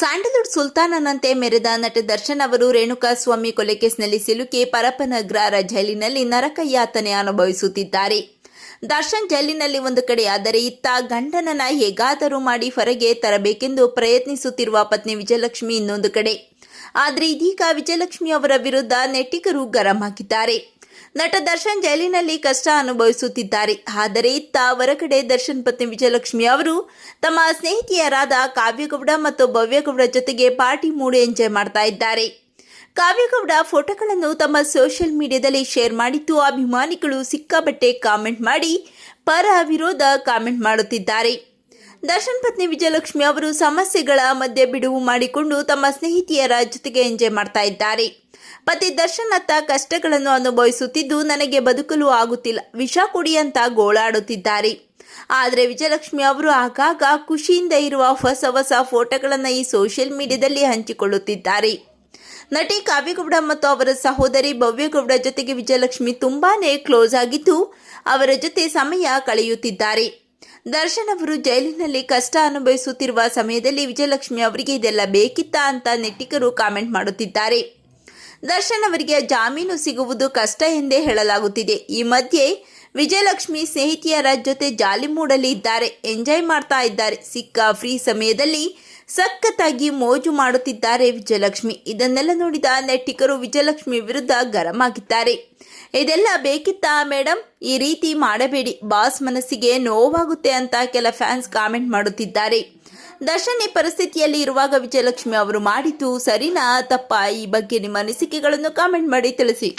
Sandalwood ಸುಲ್ತಾನನಂತೆ ಮೆರೆದ ನಟ ದರ್ಶನ್ ಅವರು ರೇಣುಕಾ ಸ್ವಾಮಿ ಕೊಲೆ ಕೇಸ್ನಲ್ಲಿ ಸಿಲುಕಿ ಪರಪನಗ್ರಾರ ಜೈಲಿನಲ್ಲಿ ನರಕಯಾತನೆ ಅನುಭವಿಸುತ್ತಿದ್ದಾರೆ. ದರ್ಶನ್ ಜೈಲಿನಲ್ಲಿ ಒಂದು ಕಡೆ ಆದರೆ ಇತ್ತ ಗಂಡನನ್ನ ಹೇಗಾದರೂ ಮಾಡಿ ಹೊರಗೆ ತರಬೇಕೆಂದು ಪ್ರಯತ್ನಿಸುತ್ತಿರುವ ಪತ್ನಿ ವಿಜಯಲಕ್ಷ್ಮಿ ಇನ್ನೊಂದು ಕಡೆ. ಆದರೆ ಇದೀಗ ವಿಜಯಲಕ್ಷ್ಮಿ ಅವರ ವಿರುದ್ಧ ನೆಟ್ಟಿಗರು ಗರಂ ಹಾಕಿದ್ದಾರೆ. ನಟ ದರ್ಶನ್ ಜೈಲಿನಲ್ಲಿ ಕಷ್ಟ ಅನುಭವಿಸುತ್ತಿದ್ದಾರೆ. ಆದರೆ ಇತ್ತ ಹೊರಗಡೆ ದರ್ಶನ್ ಪತ್ನಿ ವಿಜಯಲಕ್ಷ್ಮಿ ಅವರು ತಮ್ಮ ಸ್ನೇಹಿತೆಯರಾದ ಕಾವ್ಯಗೌಡ ಮತ್ತು ಭವ್ಯಗೌಡ ಜೊತೆಗೆ ಪಾರ್ಟಿ ಮೂಡ್ ಎಂಜಾಯ್ ಮಾಡ್ತಾ ಇದ್ದಾರೆ. ಕಾವ್ಯಗೌಡ ಫೋಟೋಗಳನ್ನು ತಮ್ಮ ಸೋಷಿಯಲ್ ಮೀಡಿಯಾದಲ್ಲಿ ಶೇರ್ ಮಾಡಿದ್ದು ಅಭಿಮಾನಿಗಳು ಸಿಕ್ಕಾಬಟ್ಟೆ ಕಾಮೆಂಟ್ ಮಾಡಿ ಪರ ವಿರೋಧ ಕಾಮೆಂಟ್ ಮಾಡುತ್ತಿದ್ದಾರೆ. ದರ್ಶನ್ ಪತ್ನಿ ವಿಜಯಲಕ್ಷ್ಮಿ ಅವರು ಸಮಸ್ಯೆಗಳ ಮಧ್ಯೆ ಬಿಡುವು ಮಾಡಿಕೊಂಡು ತಮ್ಮ ಸ್ನೇಹಿತೆಯರ ಜೊತೆಗೆ ಎಂಜಾಯ್ ಮಾಡ್ತಾ ಇದ್ದಾರೆ. ಪತಿ ದರ್ಶನ್ ಅತ್ತ ಕಷ್ಟಗಳನ್ನು ಅನುಭವಿಸುತ್ತಿದ್ದು ನನಗೆ ಬದುಕಲು ಆಗುತ್ತಿಲ್ಲ. ವಿಷ ಕುಡಿ ಅಂತ ಗೋಳಾಡುತ್ತಿದ್ದಾರೆ. ಆದರೆ ವಿಜಯಲಕ್ಷ್ಮಿ ಅವರು ಆಗಾಗ ಖುಷಿಯಿಂದ ಇರುವ ಹೊಸ ಹೊಸ ಫೋಟೋಗಳನ್ನು ಈ ಸೋಷಿಯಲ್ ಮೀಡಿಯಾದಲ್ಲಿ ಹಂಚಿಕೊಳ್ಳುತ್ತಿದ್ದಾರೆ. ನಟಿ ಕಾವ್ಯಗೌಡ ಮತ್ತು ಅವರ ಸಹೋದರಿ ಭವ್ಯಗೌಡ ಜೊತೆಗೆ ವಿಜಯಲಕ್ಷ್ಮಿ ತುಂಬಾನೇ ಕ್ಲೋಸ್ ಆಗಿದ್ದು ಅವರ ಜೊತೆ ಸಮಯ ಕಳೆಯುತ್ತಿದ್ದಾರೆ. ದರ್ಶನ್ ಅವರು ಜೈಲಿನಲ್ಲಿ ಕಷ್ಟ ಅನುಭವಿಸುತ್ತಿರುವ ಸಮಯದಲ್ಲಿ ವಿಜಯಲಕ್ಷ್ಮಿ ಅವರಿಗೆ ಇದೆಲ್ಲ ಬೇಕಿತ್ತಾ ಅಂತ ನೆಟ್ಟಿಗರು ಕಾಮೆಂಟ್ ಮಾಡುತ್ತಿದ್ದಾರೆ. ದರ್ಶನ್ ಅವರಿಗೆ ಜಾಮೀನು ಸಿಗುವುದು ಕಷ್ಟ ಎಂದೇ ಹೇಳಲಾಗುತ್ತಿದೆ. ಈ ಮಧ್ಯೆ ವಿಜಯಲಕ್ಷ್ಮಿ ಸ್ನೇಹಿತೆಯರ ಜೊತೆ ಜಾಲಿ ಮೂಡಲಿ ಇದ್ದಾರೆ ಎಂಜಾಯ್ ಮಾಡ್ತಾ ಇದ್ದಾರೆ. ಸಿಕ್ಕ ಫ್ರೀ ಸಮಯದಲ್ಲಿ ಸಖತ್ತಾಗಿ ಮೋಜು ಮಾಡುತ್ತಿದ್ದಾರೆ ವಿಜಯಲಕ್ಷ್ಮಿ. ಇದನ್ನೆಲ್ಲ ನೋಡಿದ ನೆಟ್ಟಿಗರು ವಿಜಯಲಕ್ಷ್ಮಿ ವಿರುದ್ಧ ಗರಂ ಆಗಿದ್ದಾರೆ ಇದೆಲ್ಲ ಬೇಕಿತ್ತಾ ಮೇಡಮ್ ಈ ರೀತಿ ಮಾಡಬೇಡಿ. ಬಾಸ್ ಮನಸ್ಸಿಗೆ ನೋವಾಗುತ್ತೆ ಅಂತ ಕೆಲ ಫ್ಯಾನ್ಸ್ ಕಾಮೆಂಟ್ ಮಾಡುತ್ತಿದ್ದಾರೆ. ದರ್ಶನ್ ಈ ಪರಿಸ್ಥಿತಿಯಲ್ಲಿ ಇರುವಾಗ ವಿಜಯಲಕ್ಷ್ಮಿ ಅವರು ಮಾಡಿದ್ದು ಸರಿನಾ? ತಪ್ಪಾ? ಈ ಬಗ್ಗೆ ನಿಮ್ಮ ಅನಿಸಿಕೆಗಳನ್ನು ಕಾಮೆಂಟ್ ಮಾಡಿ ತಿಳಿಸಿ.